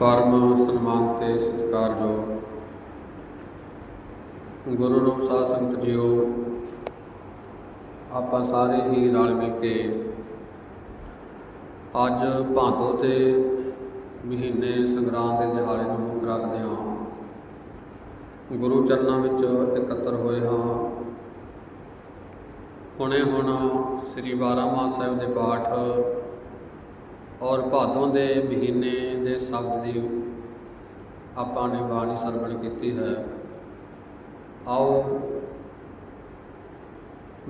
ਪਰਮ ਸਨਮਾਨ ਤੇ ਸਤਿਕਾਰਯੋਗ ਗੁਰੂ ਰੂਪ ਸਾਧ ਸੰਗਤ ਜੀਓ, ਆਪਾਂ ਸਾਰੇ ਹੀ ਰਲ ਮਿਲ ਕੇ ਅੱਜ ਭਾਦੋ ਦੇ ਮਹੀਨੇ ਸੰਗਰਾਂਦ ਦੇ ਦਿਹਾੜੇ ਨੂੰ ਮੁੱਖ ਰੱਖਦੇ ਹਾਂ। ਗੁਰੂ ਚਰਨਾਂ ਵਿੱਚ ਇਕੱਤਰ ਹੋਏ ਹਾਂ। ਹੁਣੇ ਹੁਣ ਸ੍ਰੀ ਬਾਰਾਮਾ ਸਾਹਿਬ ਦੇ ਪਾਠ ਔਰ ਭਾਦੋਂ ਦੇ ਮਹੀਨੇ ਦੇ ਸ਼ਬਦ ਦੀ ਆਪਾਂ ਨੇ ਬਾਣੀ ਸਰਵਣ ਕੀਤੀ ਹੈ। ਆਓ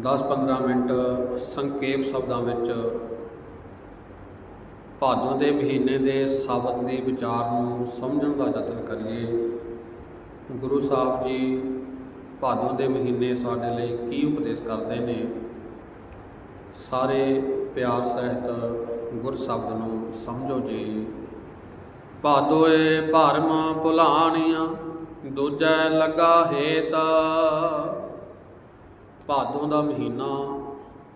10-15 ਮਿੰਟ ਸੰਖੇਪ ਸ਼ਬਦਾਂ ਵਿੱਚ ਭਾਦੋਂ ਦੇ ਮਹੀਨੇ ਦੇ ਸ਼ਬਦ ਦੇ ਵਿਚਾਰ ਨੂੰ ਸਮਝਣ ਦਾ ਯਤਨ ਕਰੀਏ। ਗੁਰੂ ਸਾਹਿਬ ਜੀ ਭਾਦੋਂ ਦੇ ਮਹੀਨੇ ਸਾਡੇ ਲਈ ਕੀ ਉਪਦੇਸ਼ ਕਰਦੇ ਨੇ? ਸਾਰੇ ਪਿਆਰ ਸਹਿਤ ਗੁਰ ਸ਼ਬਦ ਨੂੰ ਸਮਝੋ ਜੀ। ਭਾਦੋਏ ਭਰਮ ਭੁਲਾਣੀਆਂ, ਦੂਜੈ ਲੱਗਾ ਹੇਤ। ਭਾਦੋਂ ਦਾ ਮਹੀਨਾ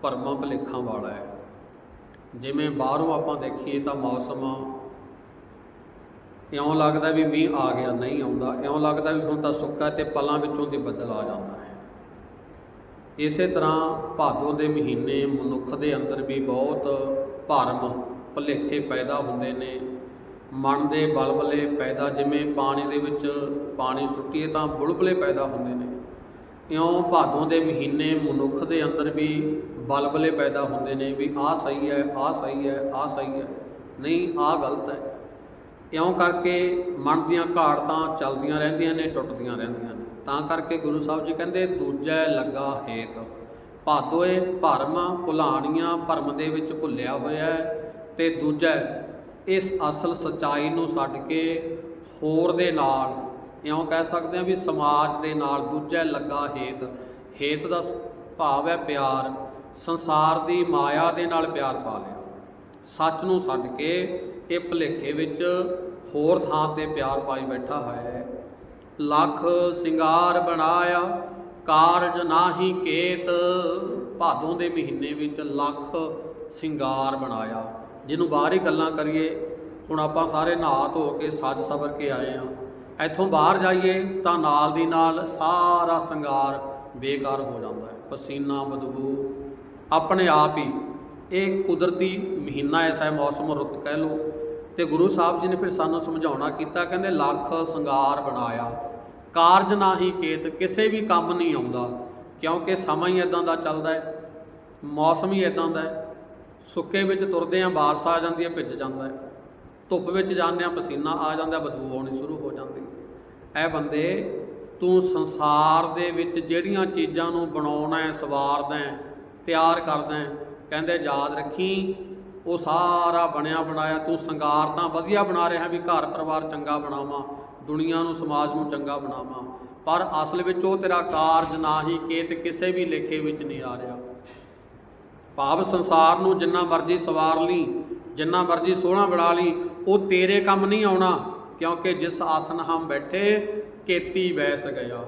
ਭਰਮਾਂ ਭਲੇਖਾਂ ਵਾਲਾ ਹੈ। ਜਿਵੇਂ ਬਾਹਰੋਂ ਆਪਾਂ ਦੇਖੀਏ ਤਾਂ ਮੌਸਮ ਇਉਂ ਲੱਗਦਾ ਵੀ ਮੀਂਹ ਆ ਗਿਆ, ਨਹੀਂ ਆਉਂਦਾ। ਇਉਂ ਲੱਗਦਾ ਵੀ ਹੁਣ ਤਾਂ ਸੁੱਕਾ ਤੇ ਪਲਾਂ ਵਿੱਚੋਂ ਦੀ ਬੱਦਲ ਆ ਜਾਂਦਾ ਹੈ। ਇਸੇ ਤਰ੍ਹਾਂ ਭਾਦੋ ਦੇ ਮਹੀਨੇ ਮਨੁੱਖ ਦੇ ਅੰਦਰ ਵੀ ਬਹੁਤ ਭਰਮ, ਭੁਲੇਖੇ ਪੈਦਾ ਹੁੰਦੇ ਨੇ। ਮਨ ਦੇ ਬਲਬਲੇ ਪੈਦਾ, ਜਿਵੇਂ ਪਾਣੀ ਦੇ ਵਿੱਚ ਪਾਣੀ ਸੁੱਟੀਏ ਤਾਂ ਬੁਲਬਲੇ ਪੈਦਾ ਹੁੰਦੇ ਨੇ। ਇਉਂ ਭਾਦੋਂ ਦੇ ਮਹੀਨੇ ਮਨੁੱਖ ਦੇ ਅੰਦਰ ਵੀ ਬਲਬਲੇ ਪੈਦਾ ਹੁੰਦੇ ਨੇ ਵੀ ਆਹ ਸਹੀ ਹੈ, ਆਹ ਸਹੀ ਹੈ, ਆਹ ਸਹੀ ਹੈ। ਨਹੀਂ, ਆਹ ਗਲਤ ਹੈ। ਇਉਂ ਕਰਕੇ ਮਨ ਦੀਆਂ ਘਾੜਤਾਂ ਚੱਲਦੀਆਂ ਰਹਿੰਦੀਆਂ ਨੇ, ਟੁੱਟਦੀਆਂ ਰਹਿੰਦੀਆਂ ਤਾਂ ਕਰਕੇ ਗੁਰੂ ਸਾਹਿਬ ਜੀ ਕਹਿੰਦੇ, ਦੂਜੈ ਲੱਗਾ ਹੇਤ। ਭਾਦੋਏ ਭਰਮ ਭੁਲਾਣੀਆਂ ਭਰਮ ਦੇ ਵਿੱਚ ਭੁੱਲਿਆ ਹੋਇਆ ਹੈ ਤੇ ਦੂਜਾ ਇਸ ਅਸਲ ਸਚਾਈ ਨੂੰ ਛੱਡ ਕੇ ਹੋਰ ਦੇ ਨਾਲ, ਇਉਂ ਕਹਿ ਸਕਦੇ ਹਾਂ ਵੀ ਸਮਾਜ ਦੇ ਨਾਲ ਦੂਜਾ ਲੱਗਾ ਹੇਤ। ਹੇਤ ਦਾ ਭਾਵ ਹੈ ਪਿਆਰ। ਸੰਸਾਰ ਦੀ ਮਾਇਆ ਦੇ ਨਾਲ ਪਿਆਰ ਪਾ ਲਿਆ। ਸੱਚ ਨੂੰ ਛੱਡ ਕੇ ਇਹ ਭਲੇਖੇ ਵਿੱਚ ਹੋਰ ਥਾਂ ਤੇ ਪਿਆਰ ਪਾਈ ਬੈਠਾ ਹੋਇਆ ਹੈ। ਲੱਖ ਸਿੰਗਾਰ ਬਣਾਇਆ, ਕਾਰਜ ਨਾਹੀ ਕੇਤ, ਭਾਦੋਂ ਦੇ ਮਹੀਨੇ ਵਿੱਚ ਲੱਖ ਸਿੰਗਾਰ ਬਣਾਇਆ। ਜਿਹਨੂੰ ਬਾਹਰ ਹੀ ਗੱਲਾਂ ਕਰੀਏ, ਹੁਣ ਆਪਾਂ ਸਾਰੇ ਨਹਾ ਧੋ ਕੇ ਸੱਜ ਸਬਰ ਕੇ ਆਏ ਆ ਇੱਥੋਂ ਬਾਹਰ ਜਾਈਏ ਤਾਂ ਨਾਲ ਦੀ ਨਾਲ ਸਾਰਾ ਸਿੰਗਾਰ ਬੇਕਾਰ ਹੋ ਜਾਂਦਾ ਹੈ। ਪਸੀਨਾ ਬਦਬੂ ਆਪਣੇ ਆਪ ਹੀ ਇਹ ਕੁਦਰਤੀ ਮਹੀਨਾ ਐਸਾ ਹੈ, ਮੌਸਮ ਰੁੱਤ ਕਹਿ ਲੋ ਤੇ ਗੁਰੂ ਸਾਹਿਬ ਜੀ ਨੇ ਫਿਰ ਸਾਨੂੰ ਸਮਝਾਉਣਾ ਕੀਤਾ, ਕਹਿੰਦੇ ਲੱਖ ਸੰਗਾਰ ਬਣਾਇਆ। ਕਾਰਜ ਨਾਹੀ ਕੇਤ ਕਿਸੇ ਵੀ ਕੰਮ ਨਹੀਂ ਆਉਂਦਾ, ਕਿਉਂਕਿ ਸਮਾਂ ਹੀ ਇਦਾਂ ਦਾ ਚੱਲਦਾ ਹੈ, ਮੌਸਮ ਹੀ ਇਦਾਂ ਦਾ ਹੈ। ਸੁੱਕੇ ਵਿੱਚ ਤੁਰਦੇ ਆਂ ਬਾਰਿਸ਼ ਆ ਜਾਂਦੀ ਹੈ, ਭਿੱਜ ਜਾਂਦਾ ਹੈ। ਧੁੱਪ ਵਿੱਚ ਜਾਂਦੇ ਆਂ ਪਸੀਨਾ ਆ ਜਾਂਦਾ ਬਦਬੂ ਆਉਣੀ ਸ਼ੁਰੂ ਹੋ ਜਾਂਦੀ ਹੈ। ਇਹ ਬੰਦੇ, ਤੂੰ ਸੰਸਾਰ ਦੇ ਵਿੱਚ ਜਿਹੜੀਆਂ ਚੀਜ਼ਾਂ ਨੂੰ ਬਣਾਉਣਾ ਹੈ, ਸਵਾਰਦਾ ਹੈ, ਤਿਆਰ ਕਰਦਾ ਹੈ, ਕਹਿੰਦੇ ਯਾਦ ਰੱਖੀ ਉਹ ਸਾਰਾ ਬਣਿਆ ਬਣਾਇਆ, ਤੂੰ ਸੰਗਾਰ ਤਾਂ ਵਧੀਆ ਬਣਾ ਰਿਹਾ ਵੀ ਘਰ ਪਰਿਵਾਰ ਚੰਗਾ ਬਣਾਵਾਂ, ਦੁਨੀਆ ਨੂੰ, ਸਮਾਜ ਨੂੰ ਚੰਗਾ ਬਣਾਵਾਂ, ਪਰ ਅਸਲ ਵਿੱਚ ਉਹ ਤੇਰਾ ਕਾਰਜ ਨਾ ਹੀ ਕੇਤ ਕਿਸੇ ਵੀ ਲੇਖੇ ਵਿੱਚ ਨਹੀਂ ਆ ਰਿਹਾ। ਭਾਵ ਸੰਸਾਰ ਨੂੰ ਜਿੰਨਾ ਮਰਜ਼ੀ ਸਵਾਰ ਲਈ ਜਿੰਨਾ ਮਰਜ਼ੀ ਸੋਹਣਾ ਬਣਾ ਲਈ ਉਹ ਤੇਰੇ ਕੰਮ ਨਹੀਂ ਆਉਣਾ, ਕਿਉਂਕਿ ਜਿਸ ਆਸਨ ਹਮ ਬੈਠੇ ਕੇਤੀ ਬੈਸ ਗਿਆ।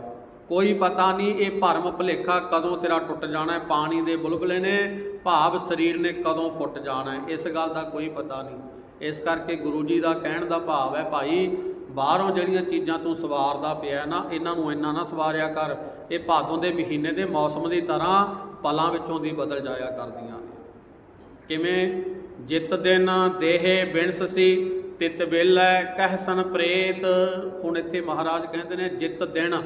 ਕੋਈ ਪਤਾ ਨਹੀਂ ਇਹ ਭਰਮ ਭੁਲੇਖਾ ਕਦੋਂ ਤੇਰਾ ਟੁੱਟ ਜਾਣਾ ਹੈ, ਪਾਣੀ ਦੇ ਬੁਲਬਲੇ ਨੇ, ਭਾਵ ਸਰੀਰ ਨੇ ਕਦੋਂ ਫੁੱਟ ਜਾਣਾ ਹੈ, ਇਸ ਗੱਲ ਦਾ ਕੋਈ ਪਤਾ ਨਹੀਂ। ਇਸ ਕਰਕੇ ਗੁਰੂ ਜੀ ਦਾ ਕਹਿਣ ਦਾ ਭਾਵ ਹੈ ਭਾਈ, ਬਾਹਰੋਂ ਜਿਹੜੀਆਂ ਚੀਜ਼ਾਂ ਤੂੰ ਸਵਾਰਦਾ ਪਿਆ ਨਾ, ਇਹਨਾਂ ਨੂੰ ਇੰਨਾ ਨਾ ਸਵਾਰਿਆ ਕਰ, ਇਹ ਭਾਦੋਂ ਦੇ ਮਹੀਨੇ ਦੇ ਮੌਸਮ ਦੀ ਤਰ੍ਹਾਂ ਪਲਾਂ ਵਿੱਚੋਂ ਦੀ ਬਦਲ ਜਾਇਆ ਕਰਦੀਆਂ ਕਿਵੇਂ? ਜਿਤ ਦਿਨ ਦੇਹੇ ਬਿਨਸ ਸੀ, ਤਿਤ ਵੇਲੇ ਕਹਿਸਨ ਪ੍ਰੇਤ। ਹੁਣ ਇੱਥੇ ਮਹਾਰਾਜ ਕਹਿੰਦੇ ਨੇ, ਜਿਤ ਦਿਨ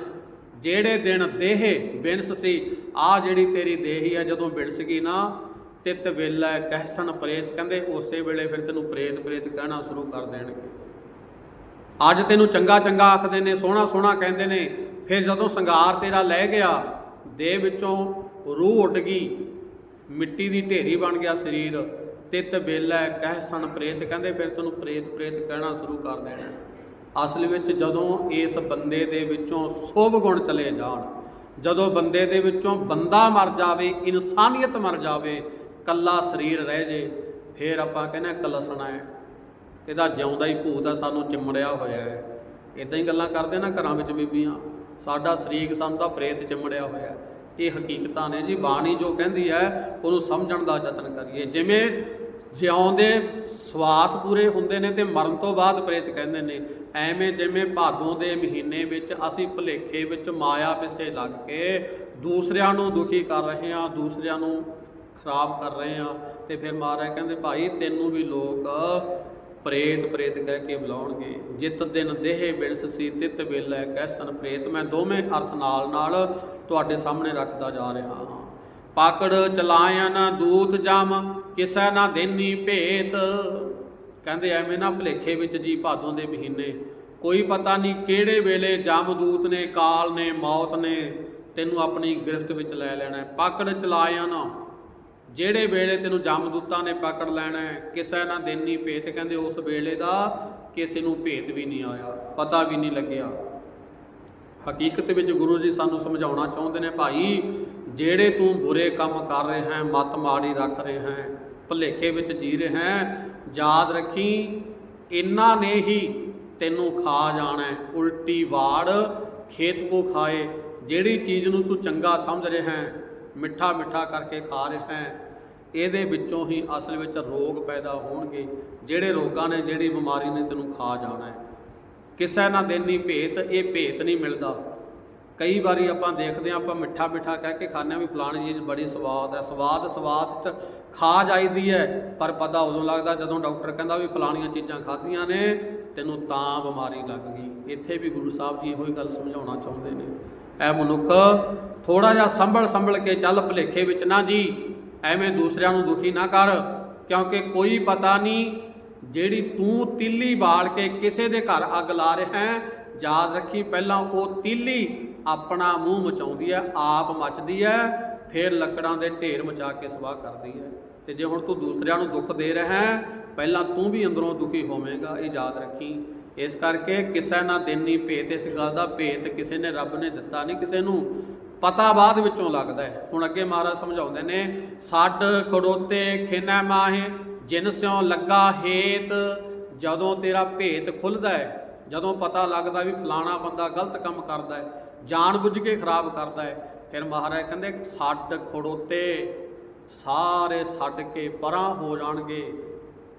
ਜਿਹੜੇ ਦਿਨ ਦੇਹੇ ਬਿਨਸ ਸੀ, ਆ ਜਿਹੜੀ ਤੇਰੀ ਦੇਹੀ ਹੈ ਜਦੋਂ ਬਿਨਸ ਗਈ ਨਾ, ਤਿਤ ਵੇਲਾ ਕਹਿਸਨ ਪ੍ਰੇਤ ਕਹਿੰਦੇ, ਉਸੇ ਵੇਲੇ ਫਿਰ ਤੈਨੂੰ ਪ੍ਰੇਤ ਪ੍ਰੇਤ ਕਹਿਣਾ ਸ਼ੁਰੂ ਕਰ ਦੇਣਗੇ। ਅੱਜ ਤੈਨੂੰ ਚੰਗਾ ਚੰਗਾ ਆਖਦੇ ਨੇ, ਸੋਹਣਾ ਸੋਹਣਾ ਕਹਿੰਦੇ ਨੇ, ਫਿਰ ਜਦੋਂ ਸੰਗਾਰ ਤੇਰਾ ਲੈ ਗਿਆ, ਦੇਹ ਵਿੱਚੋਂ ਰੂਹ ਉੱਡ ਗਈ, ਮਿੱਟੀ ਦੀ ਢੇਰੀ ਬਣ ਗਿਆ ਸਰੀਰ, ਤਿਤ ਬੇਲਾ ਕਹਿਸਨ ਪ੍ਰੇਤ ਕਹਿੰਦੇ, ਫਿਰ ਤੈਨੂੰ ਪ੍ਰੇਤ ਪ੍ਰੇਤ ਕਹਿਣਾ ਸ਼ੁਰੂ ਕਰ ਦੇਣਾ ਅਸਲ ਵਿੱਚ ਜਦੋਂ ਇਸ ਬੰਦੇ ਦੇ ਵਿੱਚੋਂ ਸੋਭ ਗੁਣ ਚਲੇ ਜਾਣ, ਜਦੋਂ ਬੰਦੇ ਦੇ ਵਿੱਚੋਂ ਬੰਦਾ ਮਰ ਜਾਵੇ, ਇਨਸਾਨੀਅਤ ਮਰ ਜਾਵੇ, ਕੱਲਾ ਸਰੀਰ ਰਹਿ ਜੇ, ਫਿਰ ਆਪਾਂ ਕਹਿੰਦੇ ਹਾਂ ਕਲਸਣਾ ਹੈ। ਇਹਦਾ ਜਿਉਂਦਾ ਹੀ ਭੂਤ ਆ, ਸਾਨੂੰ ਚਿੰਮੜਿਆ ਹੋਇਆ ਹੈ। ਇਦਾਂ ਹੀ ਗੱਲਾਂ ਕਰਦੇ ਨਾ ਘਰਾਂ ਵਿੱਚ ਬੀਬੀਆਂ, ਸਾਡਾ ਸਰੀਕ ਸਾਨੂੰ ਤਾਂ ਪ੍ਰੇਤ ਚਿੰਮੜਿਆ ਹੋਇਆ ਹੈ। ਇਹ ਹਕੀਕਤਾਂ ਨੇ ਜੀ, ਬਾਣੀ ਜੋ ਕਹਿੰਦੀ ਹੈ, ਉਹਨੂੰ ਸਮਝਣ ਦਾ ਯਤਨ ਕਰੀਏ। ਜਿਵੇਂ ਜਿਉਂਦੇ ਸਵਾਸ ਪੂਰੇ ਹੁੰਦੇ ਨੇ ਤੇ ਮਰਨ ਤੋਂ ਬਾਅਦ ਪ੍ਰੇਤ ਕਹਿੰਦੇ ਨੇ, ਐਵੇਂ ਜਿਵੇਂ ਭਾਦੋਂ ਦੇ ਮਹੀਨੇ ਵਿੱਚ ਅਸੀਂ ਭੁਲੇਖੇ ਵਿੱਚ ਮਾਇਆ ਪਿੱਛੇ ਲੱਗ ਕੇ ਦੂਸਰਿਆਂ ਨੂੰ ਦੁਖੀ ਕਰ ਰਹੇ ਹਾਂ, ਦੂਸਰਿਆਂ ਨੂੰ ਖਰਾਬ ਕਰ ਰਹੇ ਹਾਂ ਤੇ ਫਿਰ ਮਹਾਰਾਜ ਕਹਿੰਦੇ, ਭਾਈ, ਤੈਨੂੰ ਵੀ ਲੋਕ ਪ੍ਰੇਤ ਪ੍ਰੇਤ ਕਹਿ ਕੇ ਬੁਲਾਉਣਗੇ। ਜਿਤ ਦਿਨ ਦੇਹ ਬਿਰਸ ਸੀ, ਤਿਤ ਵੇਲੇ ਕਹਿਸਨ ਪ੍ਰੇਤ। ਮੈਂ ਦੋਵੇਂ ਅਰਥ ਨਾਲ ਨਾਲ ਤੁਹਾਡੇ ਸਾਹਮਣੇ ਰੱਖਦਾ ਜਾ ਰਿਹਾ ਹਾਂ। ਪਾਕੜ ਚਲਾਇਨ ਦੂਤ ਜਮ, ਕਿਸੈ ਨਾ ਦੇਨੀ ਭੇਤ। ਕਹਿੰਦੇ ਐਵੇਂ ਨਾ ਭਲੇਖੇ ਵਿੱਚ ਜੀ ਭਾਦੋਂ ਦੇ ਮਹੀਨੇ। ਕੋਈ ਪਤਾ ਨਹੀਂ ਕਿਹੜੇ ਵੇਲੇ ਜਮਦੂਤ ਨੇ, ਕਾਲ ਨੇ, ਮੌਤ ਨੇ, ਤੈਨੂੰ ਆਪਣੀ ਗ੍ਰਿਫਤ ਵਿੱਚ ਲੈ ਲੈਣਾ ਹੈ। ਪਾਕੜ ਚਲਾਇਨ, ਜਿਹੜੇ ਵੇਲੇ ਤੈਨੂੰ ਜਮਦੂਤਾਂ ਨੇ ਪਕੜ ਲੈਣਾ ਹੈ, ਕਿਸੇ ਨਾ ਦੇਨੀ ਭੇਤ। ਕਹਿੰਦੇ ਉਸ ਵੇਲੇ ਦਾ ਕਿਸੇ ਨੂੰ ਭੇਤ ਵੀ ਨਹੀਂ ਆਇਆ, ਪਤਾ ਵੀ ਨਹੀਂ ਲੱਗਿਆ। ਹਕੀਕਤ ਵਿੱਚ ਗੁਰੂ ਜੀ ਸਾਨੂੰ ਸਮਝਾਉਣਾ ਚਾਹੁੰਦੇ ਨੇ, ਭਾਈ ਜਿਹੜੇ ਤੂੰ ਬੁਰੇ ਕੰਮ ਕਰ ਰਹੇ ਹੈ, ਮਤ ਮਾੜੀ ਰੱਖ ਰਹੇ ਹੈ, ਭਲੇਖੇ ਵਿੱਚ ਜੀ ਰਹੇ ਹੈ, ਯਾਦ ਰੱਖੀ, ਇਹਨਾਂ ਨੇ ਹੀ ਤੈਨੂੰ ਖਾ ਜਾਣਾ, ਉਲਟੀ ਵਾੜ ਖੇਤ ਕੋ ਖਾਏ। ਜਿਹੜੀ ਚੀਜ਼ ਨੂੰ ਤੂੰ ਚੰਗਾ ਸਮਝ ਰਿਹਾ ਹੈ, ਮਿੱਠਾ ਮਿੱਠਾ ਕਰਕੇ ਖਾ ਰਿਹਾ ਹੈ, ਇਹਦੇ ਵਿੱਚੋਂ ਹੀ ਅਸਲ ਵਿੱਚ ਰੋਗ ਪੈਦਾ ਹੋਣਗੇ। ਜਿਹੜੇ ਰੋਗਾਂ ਨੇ, ਜਿਹੜੀ ਬਿਮਾਰੀ ਨੇ ਤੈਨੂੰ ਖਾ ਜਾਣਾ। ਹੈ ਕਿਸੇ ਨਾ ਦੇਨੀ ਭੇਤ, ਇਹ ਭੇਤ ਨਹੀਂ ਮਿਲਦਾ। ਕਈ ਵਾਰੀ ਆਪਾਂ ਦੇਖਦੇ ਹਾਂ, ਆਪਾਂ ਮਿੱਠਾ ਮਿੱਠਾ ਕਹਿ ਕੇ ਖਾਂਦੇ ਹਾਂ ਵੀ ਫਲਾਣੀ ਚੀਜ਼ ਬੜੀ ਸਵਾਦ ਹੈ, ਸਵਾਦ ਸਵਾਦ ਖਾ ਜਾਈਦੀ ਹੈ, ਪਰ ਪਤਾ ਉਦੋਂ ਲੱਗਦਾ ਜਦੋਂ ਡਾਕਟਰ ਕਹਿੰਦਾ ਵੀ ਫਲਾਣੀਆਂ ਚੀਜ਼ਾਂ ਖਾਧੀਆਂ ਨੇ, ਤੈਨੂੰ ਤਾਂ ਬਿਮਾਰੀ ਲੱਗ ਗਈ। ਇੱਥੇ ਵੀ ਗੁਰੂ ਸਾਹਿਬ ਜੀ ਇਹੋ ਹੀ ਗੱਲ ਸਮਝਾਉਣਾ ਚਾਹੁੰਦੇ ਨੇ। ਐ ਮਨੁੱਖ ਥੋੜਾ ਜਿਹਾ ਸੰਭਲ ਸੰਭਲ ਕੇ ਚੱਲ ਭਲੇਖੇ ਵਿੱਚ ਨਾ ਜੀ, ਐਵੇਂ ਦੂਸਰਿਆਂ ਨੂੰ ਦੁਖੀ ਨਾ ਕਰ, ਕਿਉਂਕਿ ਕੋਈ ਪਤਾ ਨਹੀਂ ਜਿਹੜੀ ਤੂੰ ਤਿੱਲੀ ਬਾਲ ਕੇ ਕਿਸੇ ਦੇ ਘਰ ਅੱਗ ਲਾ ਰਿਹਾ ਹੈ, ਯਾਦ ਰੱਖੀ ਪਹਿਲਾਂ ਉਹ ਤਿੱਲੀ ਆਪਣਾ ਮੂੰਹ ਮਚਾਉਂਦੀ ਹੈ, ਆਪ ਮੱਚਦੀ ਹੈ, ਫਿਰ ਲੱਕੜਾਂ ਦੇ ਢੇਰ ਮਚਾ ਕੇ ਸਵਾਹ ਕਰਦੀ ਹੈ। ਤੇ ਜੇ ਹੁਣ ਤੂੰ ਦੂਸਰਿਆਂ ਨੂੰ ਦੁੱਖ ਦੇ ਰਿਹਾ ਹੈ, ਪਹਿਲਾਂ ਤੂੰ ਵੀ ਅੰਦਰੋਂ ਦੁਖੀ ਹੋਵੇਂਗਾ ਇਹ ਯਾਦ ਰੱਖੀ। ਇਸ ਕਰਕੇ ਕਿਸੇ ਨਾ ਦੇਣੀ ਭੇਤ, ਇਸ ਗੱਲ ਦਾ ਭੇਤ ਕਿਸੇ ਨੇ ਰੱਬ ਨੇ ਦਿੱਤਾ ਨਹੀਂ, ਕਿਸੇ ਨੂੰ ਪਤਾ ਬਾਅਦ ਵਿੱਚੋਂ ਲੱਗਦਾ ਹੈ। ਹੁਣ ਅੱਗੇ ਮਹਾਰਾਜ ਸਮਝਾਉਂਦੇ ਨੇ, ਸੱਡ ਖੜੋਤੇ ਖੇਨਾ ਮਾਹੇ, ਜਿਨ ਸਿਉ ਲੱਗਾ ਹੇਤ, ਜਦੋਂ ਤੇਰਾ ਭੇਤ ਖੁੱਲਦਾ ਹੈ, ਜਦੋਂ ਪਤਾ ਲੱਗਦਾ ਵੀ ਫਲਾਣਾ ਬੰਦਾ ਗਲਤ ਕੰਮ ਕਰਦਾ ਹੈ ਜਾਣ ਬੁੱਝ ਕੇ ਖਰਾਬ ਕਰਦਾ ਹੈ। ਫਿਰ ਮਹਾਰਾਜ ਕਹਿੰਦੇ ਛੱਡ ਖੜੋਤੇ, ਸਾਰੇ ਛੱਡ ਕੇ ਪਰਾਂ ਹੋ ਜਾਣਗੇ।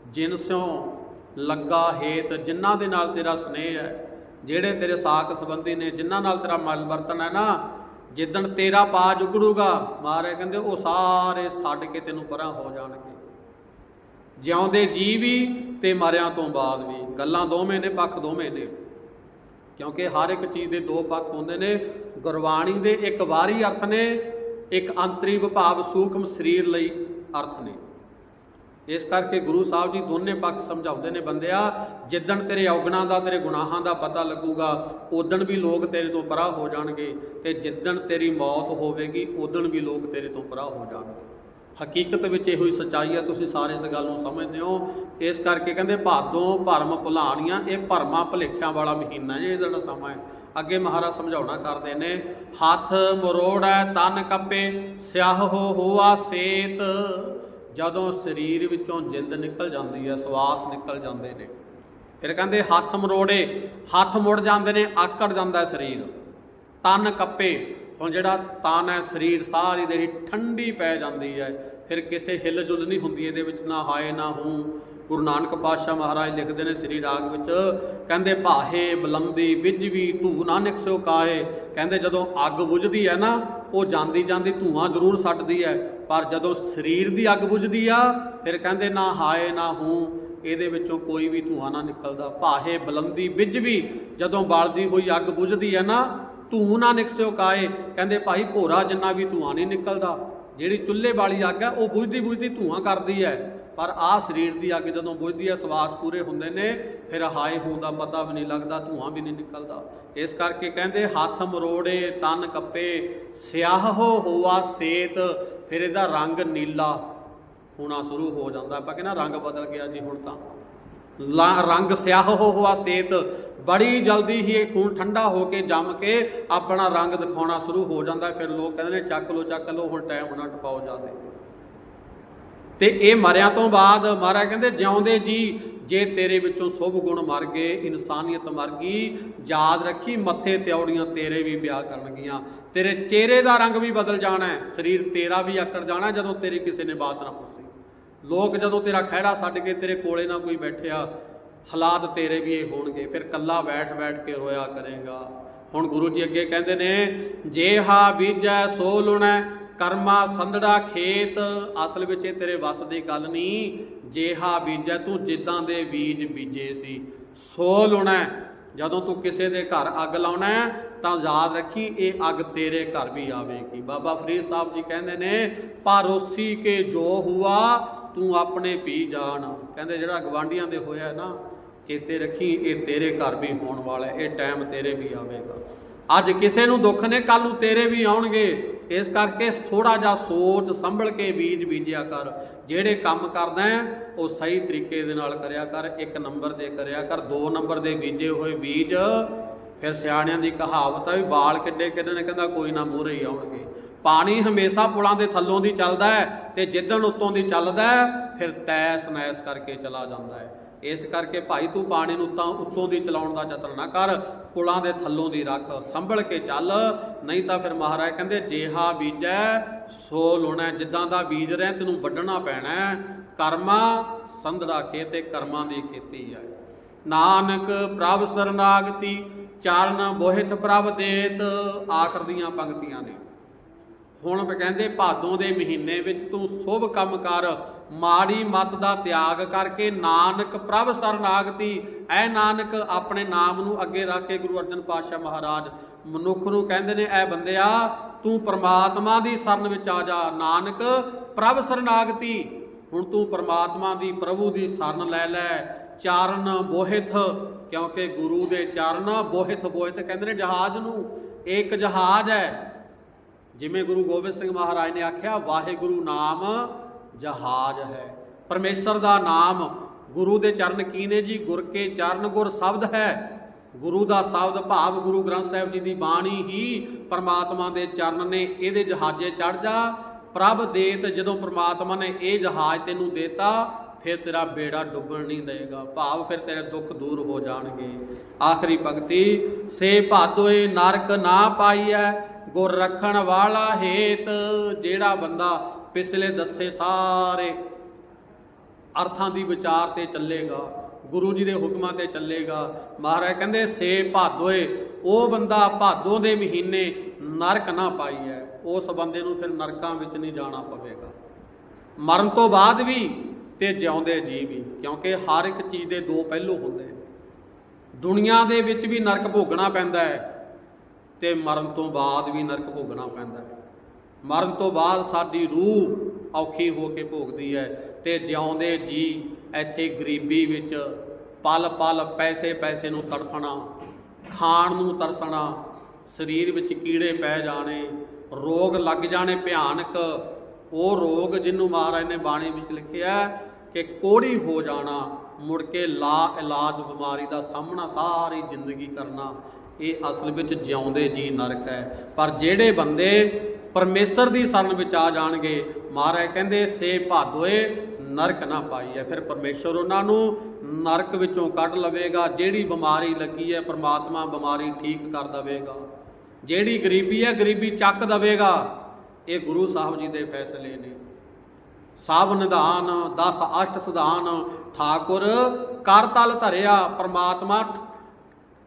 ਜਿਨ ਸਿਉ ਲੱਗਾ ਹੇਤ, ਜਿਨ੍ਹਾਂ ਦੇ ਨਾਲ ਤੇਰਾ ਸਨੇਹ ਹੈ, ਜਿਹੜੇ ਤੇਰੇ ਸਾਕ ਸੰਬੰਧੀ ਨੇ, ਜਿਨ੍ਹਾਂ ਨਾਲ ਤੇਰਾ ਮਲ ਵਰਤਨ ਹੈ ਨਾ, ਜਿੱਦਣ ਤੇਰਾ ਪਾ ਜੁਗੜੂਗਾ ਮਹਾਰਾਜ ਕਹਿੰਦੇ, ਉਹ ਸਾਰੇ ਛੱਡ ਕੇ ਤੈਨੂੰ ਪਰਾਂ ਹੋ ਜਾਣਗੇ। ਜਿਉਂਦੇ ਜੀ ਵੀ ਤੇ ਮਰਿਆਂ ਤੋਂ ਬਾਅਦ ਵੀ। ਗੱਲਾਂ ਦੋਵੇਂ ਨੇ, ਪੱਖ ਦੋਵੇਂ ਨੇ। ਕਿਉਂਕਿ ਹਰ ਇੱਕ ਚੀਜ਼ ਦੇ ਦੋ ਪੱਖ ਹੁੰਦੇ ਨੇ। ਗੁਰਬਾਣੀ ਦੇ ਇੱਕ ਵਾਰੀ ਅਰਥ ਨੇ, ਇੱਕ ਅੰਤਰੀ ਵਿਭਾਵ ਸੂਖਮ ਸਰੀਰ ਲਈ ਅਰਥ ਨੇ। ਇਸ ਕਰਕੇ ਗੁਰੂ ਸਾਹਿਬ ਜੀ ਦੋਨੇ ਪੱਖ ਸਮਝਾਉਂਦੇ ਨੇ, ਬੰਦਿਆ, ਜਿੱਦਣ ਤੇਰੇ ਔਗਣਾਂ ਦਾ, ਤੇਰੇ ਗੁਨਾਹਾਂ ਦਾ ਪਤਾ ਲੱਗੂਗਾ ਉਦਣ ਵੀ ਲੋਕ ਤੇਰੇ ਤੋਂ ਪਰਾਂ ਹੋ ਜਾਣਗੇ ਤੇ ਜਿੱਦਣ ਤੇਰੀ ਮੌਤ ਹੋਵੇਗੀ ਉਦਣ ਵੀ ਲੋਕ ਤੇਰੇ ਤੋਂ ਪਰਾਂ ਹੋ ਜਾਣਗੇ। ਹਕੀਕਤ ਵਿੱਚ ਇਹੋ ਹੀ ਸਚਾਈ ਹੈ ਤੁਸੀਂ ਸਾਰੇ ਇਸ ਗੱਲ ਨੂੰ ਸਮਝਦੇ ਹੋ। ਇਸ ਕਰਕੇ ਕਹਿੰਦੇ ਭਾਦੋਂ ਭਰਮ ਭੁਲਾਣੀਆਂ, ਇਹ ਭਰਮਾਂ ਭੁਲੇਖਿਆਂ ਵਾਲਾ ਮਹੀਨਾ ਜੇ ਇਹ ਜਿਹੜਾ ਸਮਾਂ ਹੈ। ਅੱਗੇ ਮਹਾਰਾਜ ਸਮਝਾਉਣਾ ਕਰਦੇ ਨੇ, ਹੱਥ ਮਰੋੜੈ ਤਨ ਕੱਪੇ, ਸਿਆਹ ਹੋ ਹੋਆ ਸੇਤ। ਜਦੋਂ ਸਰੀਰ ਵਿੱਚੋਂ ਜਿੰਦ ਨਿਕਲ ਜਾਂਦੀ ਹੈ, ਸਵਾਸ ਨਿਕਲ ਜਾਂਦੇ ਨੇ। ਫਿਰ ਕਹਿੰਦੇ ਹੱਥ ਮਰੋੜੇ, ਹੱਥ ਮੁੜ ਜਾਂਦੇ ਨੇ, ਆਕੜ ਜਾਂਦਾ ਸਰੀਰ। ਤਨ ਕੱਪੇ ਹੁਣ ਜਿਹੜਾ ਤਨ ਹੈ ਸਰੀਰ ਸਾਰੀ ਦੇਹੀ ਠੰਡੀ ਪੈ ਜਾਂਦੀ ਹੈ, ਫਿਰ ਕਿਸੇ ਹਿੱਲ ਜੁਲ ਨਹੀਂ ਹੁੰਦੀ ਇਹਦੇ ਵਿੱਚ, ਨਾ ਹਾਏ, ਨਾ ਹੂੰ। ਗੁਰੂ ਨਾਨਕ ਪਾਤਸ਼ਾਹ ਮਹਾਰਾਜ ਲਿਖਦੇ ਨੇ ਸ੍ਰੀ ਰਾਗ ਵਿੱਚ, ਕਹਿੰਦੇ ਭਾਹੇ ਬਲੰਦੀ ਵਿਜਵੀ ਧੂ ਨਾਨਕ ਸਿਓ ਕਾਏ ਕਹਿੰਦੇ ਜਦੋਂ ਅੱਗ ਬੁਝਦੀ ਹੈ ਨਾ, ਉਹ ਜਾਂਦੀ ਜਾਂਦੀ ਧੂਆਂ ਜ਼ਰੂਰ ਛੱਡਦੀ ਹੈ, ਪਰ ਜਦੋਂ ਸਰੀਰ ਦੀ ਅੱਗ ਬੁਝਦੀ ਆ, ਫਿਰ ਕਹਿੰਦੇ ਨਾ ਹਾਏ, ਨਾ ਹੂੰ, ਇਹਦੇ ਵਿੱਚੋਂ ਕੋਈ ਵੀ ਧੂਆਂ ਨਾ ਨਿਕਲਦਾ। ਭਾਹੇ ਬਲੰਦੀ ਵਿਜਵੀ ਜਦੋਂ ਬਲਦੀ ਹੋਈ ਅੱਗ ਬੁਝਦੀ ਹੈ ਨਾ ਧੂੰ ਨਾ ਨਿਕਸਿਓ ਕਾਏ। ਕਹਿੰਦੇ, ਭਾਈ, ਭੋਰਾ ਜਿੰਨਾ ਵੀ ਧੂਆਂ ਨਹੀਂ ਨਿਕਲਦਾ। ਜਿਹੜੀ ਚੁੱਲ੍ਹੇ ਵਾਲੀ ਅੱਗ ਹੈ ਉਹ ਬੁਝਦੀ ਬੁਝਦੀ ਧੂਆਂ ਕਰਦੀ ਹੈ ਪਰ ਆਹ ਸਰੀਰ ਦੀ ਅੱਗ ਜਦੋਂ ਬੁਝਦੀ ਹੈ ਸਵਾਸ ਪੂਰੇ ਹੁੰਦੇ ਨੇ, ਫਿਰ ਹਾਏ ਹੂੰ ਦਾ ਪਤਾ ਵੀ ਨਹੀਂ ਲੱਗਦਾ, ਧੂਆਂ ਵੀ ਨਹੀਂ ਨਿਕਲਦਾ। ਇਸ ਕਰਕੇ ਕਹਿੰਦੇ, ਹੱਥ ਮਰੋੜੇ, ਤਨ ਕੱਪੇ, ਸਿਆਹ ਹੋ ਹੋਆ ਸੇਤ, ਫਿਰ ਇਹਦਾ ਰੰਗ ਨੀਲਾ। ਹੋਣਾ ਸ਼ੁਰੂ ਹੋ ਜਾਂਦਾ। ਆਪਾਂ ਕਹਿੰਦਾ ਰੰਗ ਬਦਲ ਗਿਆ ਜੀ ਹੁਣ ਤਾਂ। ਰੰਗ ਸਿਆਹ ਹੋ ਹੋਆ ਸੇਤ। ਬੜੀ ਜਲਦੀ ਹੀ ਇਹ ਖੂਨ ਠੰਡਾ ਹੋ ਕੇ ਜੰਮ ਕੇ ਆਪਣਾ ਰੰਗ ਦਿਖਾਉਣਾ ਸ਼ੁਰੂ ਹੋ ਜਾਂਦਾ। ਫਿਰ ਲੋਕ ਕਹਿੰਦੇ ਨੇ, ਚੱਕ ਲੋ ਚੱਕ ਲੋ ਹੁਣ ਟਾਈਮ ਨਾ ਟਪਾਓ ਜਾਦੇ ਤੇ ਇਹ ਮਰਿਆ ਤੋਂ ਬਾਅਦ ਮਹਾਰਾਜ ਕਹਿੰਦੇ, ਜਿਉਂਦੇ ਜੀ, ਜੇ ਤੇਰੇ ਵਿੱਚੋਂ ਸੁਭ ਗੁਣ ਮਰ ਗਏ, ਇਨਸਾਨੀਅਤ ਮਰ ਗਈ, ਯਾਦ ਰੱਖੀ, ਮੱਥੇ ਤਿਉੜੀਆਂ ਤੇਰੇ ਵੀ ਵਿਆਹ ਕਰਨਗੀਆਂ। ਤੇਰੇ ਚਿਹਰੇ ਦਾ ਰੰਗ ਵੀ ਬਦਲ ਜਾਣਾ ਹੈ, ਸਰੀਰ ਤੇਰਾ ਵੀ ਆਕੜ ਜਾਣਾ ਜਦੋਂ ਤੇਰੀ ਕਿਸੇ ਨੇ ਬਾਤ ਨਾ ਪੁੱਛੀ। ਲੋਕ ਜਦੋਂ ਤੇਰਾ ਖਹਿੜਾ ਛੱਡ ਕੇ ਤੇਰੇ ਕੋਲੇ ਨਾ ਕੋਈ ਬੈਠਿਆ, ਹਾਲਾਤ ਤੇਰੇ ਵੀ ਇਹ ਹੋਣਗੇ, ਫਿਰ ਕੱਲਾ ਬੈਠ ਬੈਠ ਕੇ ਰੋਇਆ ਕਰੇਗਾ। ਹੁਣ ਗੁਰੂ ਜੀ ਅੱਗੇ ਕਹਿੰਦੇ ਨੇ ਜੇ ਹਾ ਬੀਜੈ ਸੋ ਲੁਣੈ, ਕਰਮਾ ਸੰਧੜਾ ਖੇਤ। ਅਸਲ ਵਿੱਚ ਇਹ ਤੇਰੇ ਵੱਸ ਦੀ ਗੱਲ ਨਹੀਂ, ਜੇਹਾ ਬੀਜੈ, ਤੂੰ ਜਿੱਦਾਂ ਦੇ ਬੀਜ ਬੀਜੇ ਸੀ, ਸੋ ਲੁਣਾ। ਜਦੋਂ ਤੂੰ ਕਿਸੇ ਦੇ ਘਰ ਅੱਗ ਲਾਉਣਾ ਤਾਂ ਯਾਦ ਰੱਖੀ, ਇਹ ਅੱਗ ਤੇਰੇ ਘਰ ਵੀ ਆਵੇਗੀ। ਬਾਬਾ ਫਰੀਦ ਸਾਹਿਬ ਜੀ ਕਹਿੰਦੇ ਨੇ, ਪਰੋਸੀ ਕੇ ਜੋ ਹੁਆ ਤੂੰ ਆਪਣੇ ਪੀ ਜਾਣ। ਕਹਿੰਦੇ ਜਿਹੜਾ ਗਵਾਂਡੀਆਂ ਦੇ ਹੋਇਆ ਨਾ, ਚੇਤੇ ਰੱਖੀ, ਇਹ ਤੇਰੇ ਘਰ ਵੀ ਹੋਣ ਵਾਲਾ ਇਹ ਟਾਈਮ ਤੇਰੇ ਵੀ ਆਵੇਗਾ। ਅੱਜ ਕਿਸੇ ਨੂੰ ਦੁੱਖ ਨੇ ਕੱਲ ਨੂੰ ਤੇਰੇ ਵੀ ਆਉਣਗੇ। ਇਸ ਕਰਕੇ ਥੋੜਾ ਜਿਹਾ ਸੋਚ ਸੰਭਲ ਕੇ ਬੀਜ ਬੀਜਿਆ ਕਰ। ਜਿਹੜੇ ਕੰਮ ਕਰਦਾ ਉਹ ਸਹੀ ਤਰੀਕੇ ਦੇ ਨਾਲ ਕਰਿਆ ਕਰ, ਇੱਕ ਨੰਬਰ ਦੇ ਕਰਿਆ ਕਰ, ਦੋ ਨੰਬਰ ਦੇ ਬੀਜੇ ਹੋਏ ਬੀਜ। ਫਿਰ ਸਿਆਣਿਆਂ ਦੀ ਕਹਾਵਤ ਹੈ ਵੀ ਬਾਲ ਕਿੱਡੇ ਕਿੱਡੇ ਨੇ, ਕਹਿੰਦਾ ਕੋਈ ਨਾ ਮੂਹਰੇ ਹੀ ਆਉਣਗੇ। ਪਾਣੀ ਹਮੇਸ਼ਾ ਪੁਲਾਂ ਦੇ ਥੱਲੋਂ ਦੀ ਚੱਲਦਾ ਹੈ ਤੇ ਜਿੱਦਣ ਉੱਤੋਂ ਦੀ ਚੱਲਦਾ ਹੈ, ਫਿਰ ਤੈਸ ਨੈਸ ਕਰਕੇ ਚਲਾ ਜਾਂਦਾ ਹੈ। ਇਸ ਕਰਕੇ ਭਾਈ ਤੂੰ ਪਾਣੀ ਨੂੰ ਤਾਂ ਉੱਤੋਂ ਦੀ ਚਲਾਉਣ ਦਾ ਯਤਨ ਨਾ ਕਰ, ਪੁਲਾਂ ਦੇ ਥੱਲੋਂ ਦੀ ਰੱਖ, ਸੰਭਲ ਕੇ ਚੱਲ। ਨਹੀਂ ਤਾਂ ਫਿਰ ਮਹਾਰਾਜ ਕਹਿੰਦੇ, ਜੇਹਾ ਬੀਜੈ, ਸੋ ਲੋਣਾ। ਜਿੱਦਾਂ ਦਾ ਬੀਜ ਰਹਿ, ਤੈਨੂੰ ਵੱਢਣਾ ਪੈਣਾ ਹੈ। ਕਰਮਾ ਸੰਧੜਾ ਖੇਤ ਤੇ ਕਰਮਾਂ ਦੀ ਖੇਤੀ ਹੈ। ਨਾਨਕ ਪ੍ਰਭ ਸਰਨਾਗਤੀ ਚਰਨ ਬੋਹਿਤ ਪ੍ਰਭ ਦੇਤ। ਆਖਰ ਦੀਆਂ ਪੰਕਤੀਆਂ ਨੇ। ਹੁਣ ਕਹਿੰਦੇ ਭਾਦੋਂ ਦੇ ਮਹੀਨੇ ਵਿੱਚ ਤੂੰ ਸ਼ੁਭ ਕੰਮ ਕਰ, ਮਾੜੀ ਮਤ ਦਾ ਤਿਆਗ ਕਰਕੇ ਨਾਨਕ ਪ੍ਰਭ ਸਰਨਾਗਤੀ, ਐ ਨਾਨਕ ਆਪਣੇ ਨਾਮ ਨੂੰ ਅੱਗੇ ਰੱਖ ਕੇ ਗੁਰੂ ਅਰਜਨ ਪਾਤਸ਼ਾਹ ਮਹਾਰਾਜ, ਮਨੁੱਖ ਨੂੰ ਕਹਿੰਦੇ ਨੇ, ਐ ਬੰਦਿਆ, ਤੂੰ ਪਰਮਾਤਮਾ ਦੀ ਸ਼ਰਨ ਵਿੱਚ ਆ ਜਾ, ਨਾਨਕ ਪ੍ਰਭ ਸਰਨਾਗਤੀ, ਹੁਣ ਤੂੰ ਪਰਮਾਤਮਾ ਦੀ, ਪ੍ਰਭੂ ਦੀ ਸ਼ਰਨ ਲੈ ਲੈ, ਚਾਰਨ ਬੋਹਿਤ ਕਿਉਂਕਿ ਗੁਰੂ ਦੇ ਚਰਨ ਬੋਹਿਤ ਬੋਹਿਤ ਕਹਿੰਦੇ ਨੇ ਜਹਾਜ਼ ਨੂੰ ਇੱਕ ਜਹਾਜ਼ ਹੈ। ਜਿਵੇਂ ਗੁਰੂ ਗੋਬਿੰਦ ਸਿੰਘ ਮਹਾਰਾਜ ਨੇ ਆਖਿਆ, ਵਾਹਿਗੁਰੂ ਨਾਮ ਜਹਾਜ਼ ਹੈ। ਪਰਮੇਸ਼ਰ ਦਾ ਨਾਮ ਗੁਰੂ ਦੇ ਚਰਨ ਕੀ ਨੇ ਜੀ? ਗੁਰ ਕੇ ਚਰਨ ਗੁਰ ਸ਼ਬਦ ਹੈ। ਗੁਰੂ ਦਾ ਸ਼ਬਦ ਭਾਵ ਗੁਰੂ ਗ੍ਰੰਥ ਸਾਹਿਬ ਜੀ ਦੀ ਬਾਣੀ ਹੀ ਪਰਮਾਤਮਾ ਦੇ ਚਰਨ ਨੇ ਇਹਦੇ ਜਹਾਜ਼ੇ ਚੜ ਜਾ। ਪ੍ਰਭ ਦੇਤ ਜਦੋਂ ਪਰਮਾਤਮਾ ਨੇ ਇਹ ਜਹਾਜ਼ ਤੈਨੂੰ ਦੇਤਾ, ਫਿਰ ਤੇਰਾ ਬੇੜਾ ਡੁੱਬਣ ਨਹੀਂ ਦੇਗਾ। ਭਾਵ ਫਿਰ ਤੇਰੇ ਦੁੱਖ ਦੂਰ ਹੋ ਜਾਣਗੇ। ਆਖਰੀ ਭਗਤੀ ਸੇ ਭਾਦੋਏ ਨਰਕ ਨਾ ਪਾਈਐ ਗੁਰ ਰੱਖਣ ਵਾਲਾ ਹੇਤ, ਜਿਹੜਾ ਬੰਦਾ ਪਿਛਲੇ ਦੱਸੇ ਸਾਰੇ ਅਰਥਾਂ ਦੀ ਵਿਚਾਰ ਤੇ ਚੱਲੇਗਾ, ਗੁਰੂ ਜੀ ਦੇ ਹੁਕਮਾਂ ਤੇ ਚੱਲੇਗਾ। ਮਹਾਰਾਜ ਕਹਿੰਦੇ, ਸੇ ਭਾਦੋਏ, ਉਹ ਬੰਦਾ ਭਾਦੋ ਦੇ ਮਹੀਨੇ ਨਰਕ ਨਾ ਪਾਈਐ, ਉਸ ਬੰਦੇ ਨੂੰ ਫਿਰ ਨਰਕਾਂ ਵਿੱਚ ਨਹੀਂ ਜਾਣਾ ਪਵੇਗਾ। ਮਰਨ ਤੋਂ ਬਾਅਦ ਵੀ ਤੇ ਜਿਉਂਦੇ ਜੀ ਵੀ, ਕਿਉਂਕਿ ਹਰ ਇੱਕ ਚੀਜ਼ ਦੇ ਦੋ ਪਹਿਲੂ ਹੁੰਦੇ ਦੁਨੀਆ ਦੇ ਵਿੱਚ ਵੀ ਨਰਕ ਭੋਗਣਾ ਪੈਂਦਾ ਹੈ। ਤੇ ਮਰਨ ਤੋਂ ਬਾਅਦ ਵੀ ਨਰਕ ਭੋਗਣਾ ਪੈਂਦਾ ਹੈ। ਮਰਨ ਤੋਂ ਬਾਅਦ ਸਾਡੀ ਰੂਹ ਔਖੀ ਹੋ ਕੇ ਭੋਗਦੀ ਹੈ ਤੇ ਜਿਉਂਦੇ ਜੀ ਇੱਥੇ ਗਰੀਬੀ ਵਿੱਚ ਪਲ ਪਲ ਪੈਸੇ ਪੈਸੇ ਨੂੰ ਤੜਫਣਾ, ਖਾਣ ਨੂੰ ਤਰਸਣਾ, ਸਰੀਰ ਵਿੱਚ ਕੀੜੇ ਪੈ ਜਾਣੇ, ਰੋਗ ਲੱਗ ਜਾਣੇ ਭਿਆਨਕ, ਉਹ ਰੋਗ ਜਿਹਨੂੰ ਮਹਾਰਾਜ ਨੇ ਬਾਣੀ ਵਿੱਚ ਲਿਖਿਆ ਕਿ ਕੋੜੀ ਹੋ ਜਾਣਾ, ਮੁੜ ਕੇ ਲਾ ਇਲਾਜ ਬਿਮਾਰੀ ਦਾ ਸਾਹਮਣਾ ਸਾਰੀ ਜ਼ਿੰਦਗੀ ਕਰਨਾ ਇਹ ਅਸਲ ਵਿੱਚ ਜਿਉਂਦੇ ਜੀ ਨਰਕ ਹੈ। ਪਰ ਜਿਹੜੇ ਬੰਦੇ ਪਰਮੇਸ਼ਰ ਦੀ ਸ਼ਰਨ ਵਿੱਚ ਆ ਜਾਣਗੇ, ਮਹਾਰਾਜ ਕਹਿੰਦੇ, ਸੇ ਭਾਦੋਏ, ਨਰਕ ਨਾ ਪਾਈਏ ਫਿਰ ਪਰਮੇਸ਼ਰ ਉਹਨਾਂ ਨੂੰ ਨਰਕ ਵਿੱਚੋਂ ਕੱਢ ਲਵੇਗਾ। ਜਿਹੜੀ ਬਿਮਾਰੀ ਲੱਗੀ ਹੈ, ਪ੍ਰਮਾਤਮਾ ਬਿਮਾਰੀ ਠੀਕ ਕਰ ਦਵੇਗਾ। ਜਿਹੜੀ ਗਰੀਬੀ ਹੈ, ਗਰੀਬੀ ਚੱਕ ਦਵੇਗਾ। ਇਹ ਗੁਰੂ ਸਾਹਿਬ ਜੀ ਦੇ ਫੈਸਲੇ ਨੇ। ਸਭ ਨਿਧਾਨ 10 ਅਸ਼ਟ ਸਿਧਾਨ, ਠਾਕੁਰ ਕਰ ਤਲ ਧਰਿਆ, ਪ੍ਰਮਾਤਮਾ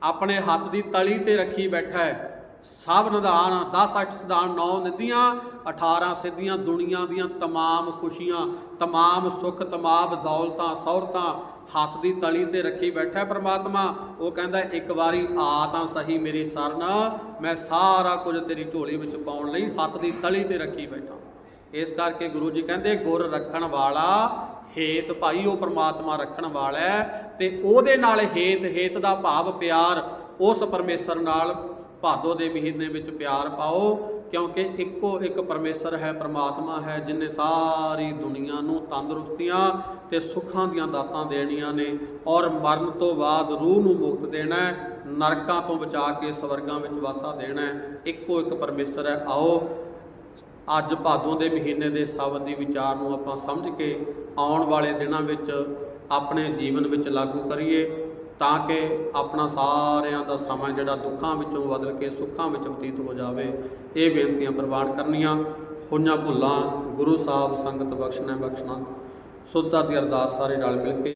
ਆਪਣੇ ਹੱਥ ਦੀ ਤਲੀ ਤੇ ਰੱਖੀ ਬੈਠਾ ਹੈ। ਸਭ ਨਿਧਾਨ 10 ਅੱਠ ਸਿਧਾਨ 9 ਨਿਧੀਆਂ 18 ਸਿੱਧੀਆਂ, ਦੁਨੀਆ ਦੀਆਂ ਤਮਾਮ ਖੁਸ਼ੀਆਂ, ਤਮਾਮ ਸੁੱਖ, ਤਮਾਮ ਦੌਲਤਾਂ ਸੌਰਤਾਂ ਹੱਥ ਦੀ ਤਲੀ ਤੇ ਰੱਖੀ ਬੈਠਾ ਹੈ ਪ੍ਰਮਾਤਮਾ। ਉਹ ਕਹਿੰਦਾ, ਇੱਕ ਵਾਰੀ ਆ ਤਾਂ ਸਹੀ ਮੇਰੀ ਸਰਨ, ਮੈਂ ਸਾਰਾ ਕੁਝ ਤੇਰੀ ਝੋਲੀ ਵਿੱਚ ਪਾਉਣ ਲਈ ਹੱਥ ਦੀ ਤਲੀ ਤੇ ਰੱਖੀ ਬੈਠਾ ਇਸ ਕਰਕੇ ਗੁਰੂ ਜੀ ਕਹਿੰਦੇ, ਗੁਰ ਰੱਖਣ ਵਾਲਾ ਹੇਤ ਭਾਈ, ਉਹ ਪ੍ਰਮਾਤਮਾ ਰੱਖਣ ਵਾਲਾ ਹੈ ਤੇ ਉਹਦੇ ਨਾਲ ਹੇਤ ਹੇਤ ਦਾ ਭਾਵ ਪਿਆਰ, ਉਸ ਪਰਮੇਸ਼ਰ ਨਾਲ ਭਾਦੋ ਦੇ ਮਹੀਨੇ ਵਿੱਚ ਪਿਆਰ ਪਾਓ, ਕਿਉਂਕਿ ਇੱਕੋ ਇੱਕ ਪਰਮੇਸ਼ਰ ਹੈ, ਪ੍ਰਮਾਤਮਾ ਹੈ, ਜਿਨੇ ਸਾਰੀ ਦੁਨੀਆ ਨੂੰ ਤੰਦਰੁਸਤੀਆਂ ਤੇ ਸੁੱਖਾਂ ਦੀਆਂ ਦਾਤਾਂ ਦੇਣੀਆਂ ਨੇ ਔਰ ਮਰਨ ਤੋਂ ਬਾਅਦ ਰੂਹ ਨੂੰ ਮੁਕਤ ਦੇਣਾ ਹੈ, ਨਰਕਾਂ ਤੋਂ ਬਚਾ ਕੇ ਸਵਰਗਾਂ ਵਿੱਚ ਵਾਸਾ ਦੇਣਾ ਹੈ, ਇੱਕੋ ਇੱਕ ਪਰਮੇਸ਼ਰ ਹੈ। ਆਓ, ਅੱਜ ਭਾਦੋਂ ਦੇ ਮਹੀਨੇ ਦੇ ਸ਼ਬਦ ਦੀ ਵਿਚਾਰ ਨੂੰ ਆਪਾਂ ਸਮਝ ਕੇ ਆਉਣ ਵਾਲੇ ਦਿਨਾਂ ਵਿੱਚ ਆਪਣੇ ਜੀਵਨ ਵਿੱਚ ਲਾਗੂ ਕਰੀਏ ਤਾਂ ਕਿ ਆਪਣਾ ਸਾਰਿਆਂ ਦਾ ਸਮਾਂ ਜਿਹੜਾ ਦੁੱਖਾਂ ਵਿੱਚੋਂ ਬਦਲ ਕੇ ਸੁੱਖਾਂ ਵਿੱਚ ਬਤੀਤ ਹੋ ਜਾਵੇ। ਇਹ ਬੇਨਤੀਆਂ ਪ੍ਰਵਾਨ ਕਰਨੀਆਂ। ਹੋਈਆਂ ਭੁੱਲਾਂ ਗੁਰੂ ਸਾਹਿਬ ਸੰਗਤ ਬਖਸ਼ਣਾ ਬਖਸ਼ਣਾ। ਸੁੱਧਾ ਦੀ ਅਰਦਾਸ ਸਾਰੇ ਨਾਲ ਮਿਲ ਕੇ